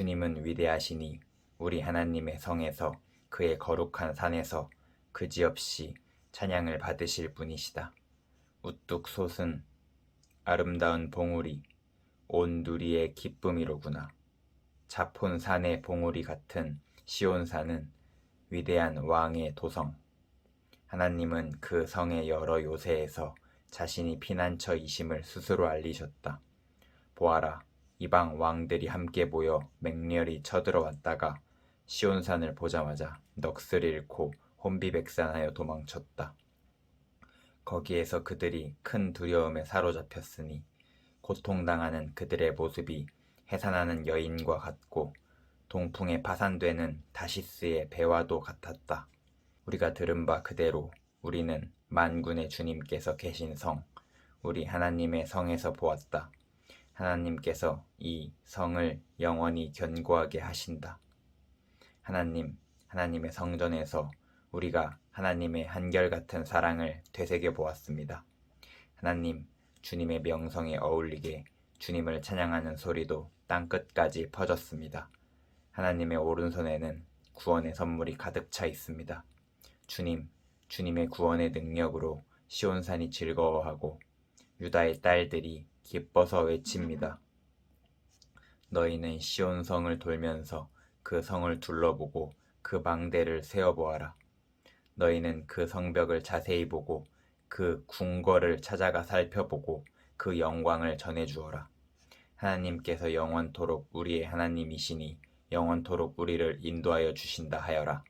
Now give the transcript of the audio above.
주님은 위대하시니 우리 하나님의 성에서 그의 거룩한 산에서 그지없이 찬양을 받으실 분이시다. 우뚝 솟은 아름다운 봉우리 온 누리의 기쁨이로구나. 자폰 산의 봉우리 같은 시온산은 위대한 왕의 도성. 하나님은 그 성의 여러 요새에서 자신이 피난처이심을 스스로 알리셨다. 보아라, 이방 왕들이 함께 모여 맹렬히 쳐들어왔다가 시온산을 보자마자 넋을 잃고 혼비백산하여 도망쳤다. 거기에서 그들이 큰 두려움에 사로잡혔으니 고통당하는 그들의 모습이 해산하는 여인과 같고 동풍에 파산되는 다시스의 배와도 같았다. 우리가 들은 바 그대로 우리는 만군의 주님께서 계신 성, 우리 하나님의 성에서 보았다. 하나님께서 이 성을 영원히 견고하게 하신다. 하나님, 하나님의 성전에서 우리가 하나님의 한결같은 사랑을 되새겨 보았습니다. 하나님, 주님의 명성에 어울리게 주님을 찬양하는 소리도 땅끝까지 퍼졌습니다. 하나님의 오른손에는 구원의 선물이 가득 차 있습니다. 주님, 주님의 구원의 능력으로 시온산이 즐거워하고 유다의 딸들이 기뻐서 외칩니다. 너희는 시온 성을 돌면서 그 성을 둘러보고 그 망대를 세어보아라. 너희는 그 성벽을 자세히 보고 그 궁궐을 찾아가 살펴보고 그 영광을 전해주어라. 하나님께서 영원토록 우리의 하나님이시니 영원토록 우리를 인도하여 주신다 하여라.